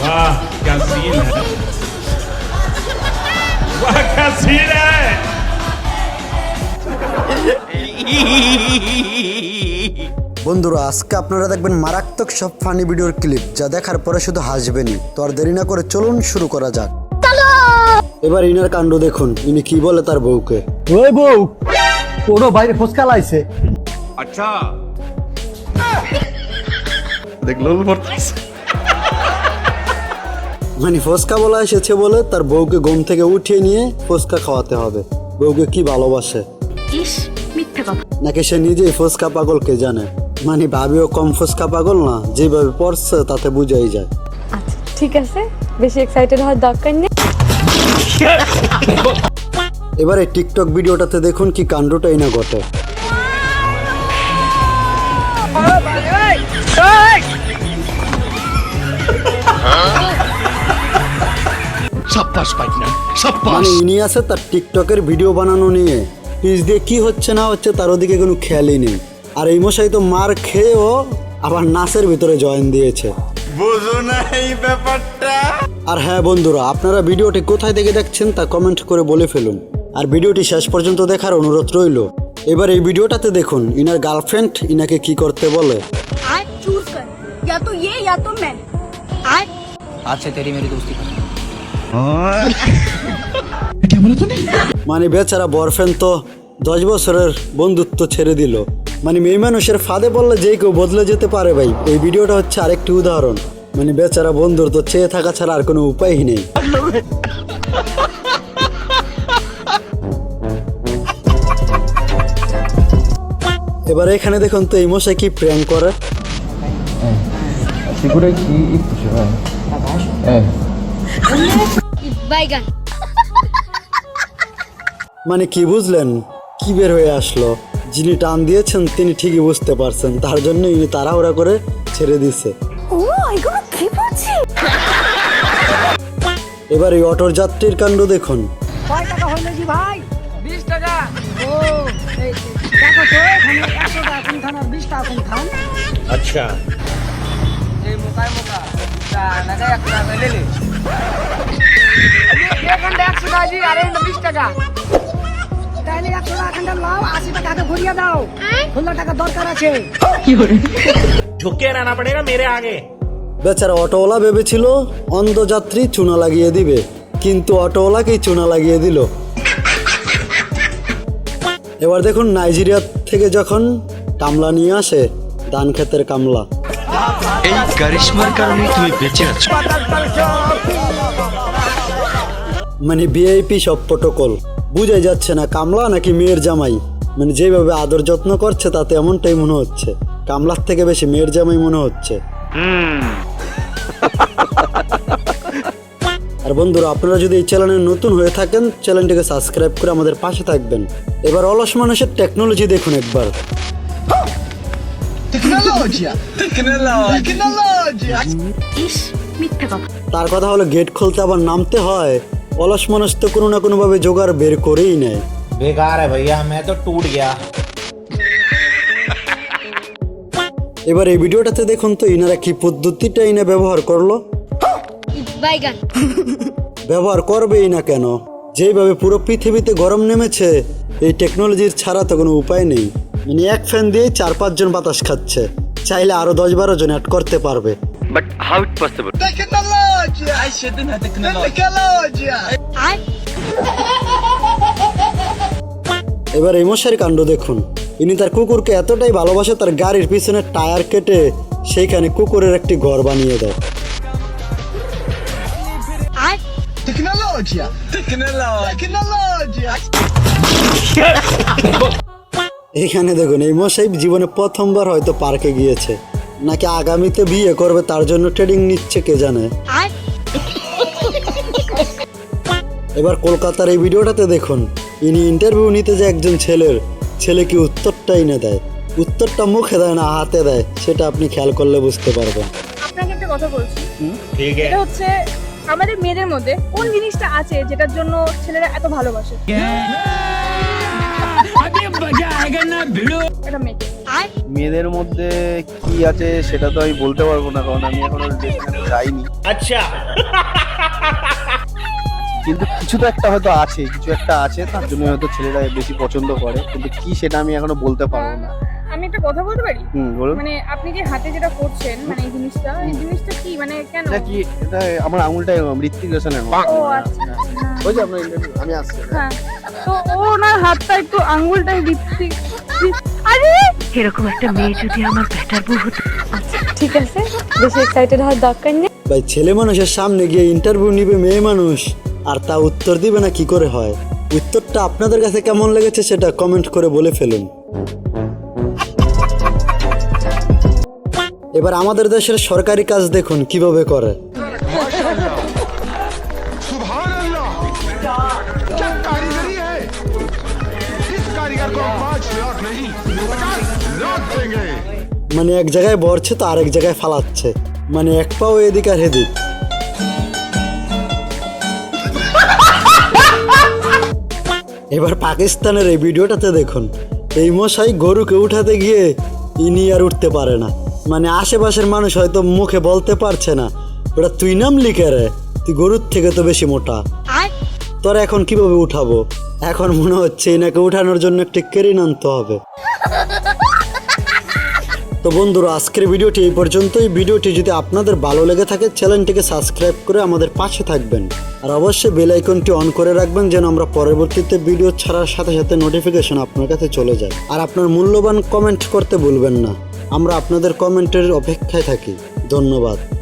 वाह क्या सीन है वाह क्या सीन है বন্ধুরা আজকে আপনারা দেখবেন মারাত্মক সব ফানি ভিডিওর ক্লিপ যা দেখার পরে শুধু হাসবেনই তো আর দেরি না করে চলুন শুরু করা যাক এবার ইনার কাণ্ড দেখুন ইনি কি বলে তার বউকে ওই বউ তোরও বাইরে ফসকা লাইছে আচ্ছা। মানে ফসকা বলা এসেছে বলে তার বউকে ঘুম থেকে উঠিয়ে নিয়ে ফসকা খাওয়াতে হবে। বউকে কি ভালোবাসে? নাকি সে নিজেই ফসকা পাগলকে জানে? মানে ভাবিও কম ফসকা পাগল না যেভাবে পড়ছে তাতে বুঝাই যায়। আচ্ছা, ঠিক আছে। বেশি এক্সাইটেড হওয়ার দরকার নেই। এবারে টিকটক ভিডিওটাতে দেখুন কি কাণ্ডটাই না ঘটে। মানে ইনি আছে তার টিকটকের ভিডিও বানানো নিয়ে পিস দিয়ে কি হচ্ছে না হচ্ছে তার ওদিকে কোনো খেয়ালই নেই আর এই মশাই তো মার খেয়েও আবার নাচের ভিতরে জয়েন দিয়েছে বুঝো না এই ব্যাপারটা আর হ্যাঁ বন্ধুরা আপনারা ভিডিওটি কোথায় থেকে দেখছেন তা কমেন্ট করে বলে ফেলুন আর ভিডিওটি শেষ পর্যন্ত দেখার অনুরোধ রইল এবার এই ভিডিওটাতে দেখুন ইনার গার্লফ্রেন্ড ইনাকে কি করতে বলে आज चूज कर या तो ये या तो मैं आज आज से तेरी मेरी दोस्ती खत्म মানে বেচারা বরফ্রেন্ড তো দশ বছরের বন্ধুত্ব ছেড়ে দিল। মানে মেয়ে মানুষের ফাঁদে পড়লে যে কেউ বদলে যেতে পারে ভাই। এই ভিডিওটা হচ্ছে আরেকটি উদাহরণ। মানে বেচারা বন্ধুর তো চেয়ে থাকা ছাড়া আর কোনো উপায়ই নেই। এবার এখানে দেখুন তো এই মশাই কি প্র্যাঙ্ক করে। বাইগান। মানে কি বুঝলেন? কি বের হয়ে আসলো? যিনি টান দিয়েছেন তিনি ঠিকই বুঝতে পারছেন। তার জন্য ইনি তাড়াহুড়া করে ছেড়ে দিছে। এবার এই অটোর যাত্রীর কাণ্ড দেখুন। আচ্ছা। মোকায় মোকা। বেচারা অটোওয়ালা ভেবেছিল অন্ধযাত্রী চুনা লাগিয়ে দিবে কিন্তু অটোওয়ালাকেই চুনা লাগিয়ে দিল এবার দেখুন নাইজেরিয়া থেকে যখন কামলা নিয়ে আসে ধান ক্ষেতের কামলা এই কারণে তুমি বেঁচে আছো। মানে ভিআইপি সব প্রোটোকল বুঝাই যাচ্ছে না কামলা নাকি মেয়ের জামাই? মানে যেভাবে আদর যত্ন করছে তাতে এমনটাই মনে হচ্ছে। কামলার থেকে বেশি মেয়ের জামাই মনে হচ্ছে। আর বন্ধুরা আপনারা যদি এই চ্যানেলে নতুন হয়ে থাকেন চ্যানেলটিকে সাবস্ক্রাইব করে আমাদের পাশে থাকবেন। এবার অলস মানুষের টেকনোলজি দেখুন একবার। তার কথা হলো গেট খুলতে আবার নামতে হয়। অলস মানুষ তো কোনো না কোনোভাবে জোগাড় বের করেই নেয়। বেকার ভাইয়া আমি তো টুট গিয়া। এবার এই ভিডিওটাতে দেখুন তো ইনারা কি পদ্ধতিটা ইনা ব্যবহার করল। ব্যবহার করবেই না কেন? যেভাবে পুরো পৃথিবীতে গরম নেমেছে এই টেকনোলজির ছাড়া তো কোনো উপায় নেই। মানে এক ফ্যান দিয়ে চার পাঁচজন বাতাস খাচ্ছে। চাইলে আরও দশ বারো জন অ্যাড করতে পারবে। But how Possible. Tecnologia! এবার এই মশারি কাণ্ড দেখুন। ইনি তার কুকুরকে এতটাই ভালোবাসে তার গাড়ির পিছনে টায়ার কেটে সেইখানে কুকুরের একটি ঘর বানিয়ে দেয়। এখানে দেখুন এই মশাই জীবনে প্রথমবার হয়তো পার্কে গিয়েছে। নাকি আগামীতে বিয়ে করবে তার জন্য ট্রেনিং নিচ্ছে কে জানে? এবার কলকাতার এই ভিডিওটাতে দেখুন। ইনি ইন্টারভিউ নিতে যে একজন ছেলের ছেলে কি উত্তরটা এনে দেয়। উত্তরটা মুখে দেয় না হাতে দেয় সেটা আপনি খেয়াল করলে বুঝতে পারবেন। আপনাকে একটা কথা বলছি। এটা হচ্ছে আমাদের মেয়েদের মধ্যে কোন জিনিসটা আছে যেটার জন্য ছেলেরা এত ভালোবাসে? মেয়েদের মধ্যে কি আছে সেটা তো আমি বলতে পারব না কারণ আমি এখনও যাইনি। আচ্ছা। কিন্তু কিছু তো একটা হয়তো আছে কিছু একটা আছে তার জন্য হয়তো ছেলেরা বেশি পছন্দ করে কিন্তু কি সেটা আমি এখনও বলতে পারব না। আমি একটা কথা বলতে পারি? মানে আপনি যে হাতে যেটা করছেন মানে এই জিনিসটা এই জিনিসটা কি মানে কেন? এটা কি এটা আমার আঙুলটা ঋত্বিক ও আচ্ছা, আচ্ছা ওই যে আমি আসছি। হ্যাঁ। তো ওনার হাতটা একটু আঙ্গুলটাই দিচ্ছি। আরে! আচ্ছা ঠিক আছে বেশি এক্সাইটেড হওয়ার দরকার নেই। ভাই ছেলে মানুষের সামনে গিয়ে ইন্টারভিউ নিবে মেয়ে মানুষ আর তা উত্তর দিবে না কি করে হয়? উত্তরটা আপনাদের কাছে কেমন লেগেছে সেটা কমেন্ট করে বলে ফেলুন। এবার আমাদের দেশের সরকারি কাজ দেখুন কীভাবে করে। মানে এক জায়গায় বরছে তো আরেক জায়গায় ফালাচ্ছে। মানে এক পাও এদিক আর হেদিক এবার পাকিস্তানের এই ভিডিওটাতে দেখুন এই মশাই গরুকে উঠাতে গিয়ে ইনি আর উঠতে পারে না। মানে আশেপাশের মানুষ হয়তো মুখে বলতে পারছে না ওটা তুই নাম লিখে রে তুই গরুর থেকে তো বেশি মোটা। তোর এখন কীভাবে উঠাবো? এখন মনে হচ্ছে এনাকে উঠানোর জন্য একটি কেরিন আনতে হবে। তো বন্ধুরা, আজকের ভিডিওটি এই পর্যন্তই। ভিডিওটি যদি আপনাদের ভালো লেগে থাকে, চ্যানেলটিকে সাবস্ক্রাইব করে আমাদের পাশে থাকবেন। আর অবশ্যই বেল আইকনটি অন করে রাখবেন যেন আমরা পরবর্তীতে ভিডিও ছাড়ার সাথে সাথে নোটিফিকেশন আপনার কাছে চলে যায়। আর আপনার মূল্যবান কমেন্ট করতে ভুলবেন না। আমরা আপনাদের কমেন্টের অপেক্ষায় থাকি। ধন্যবাদ।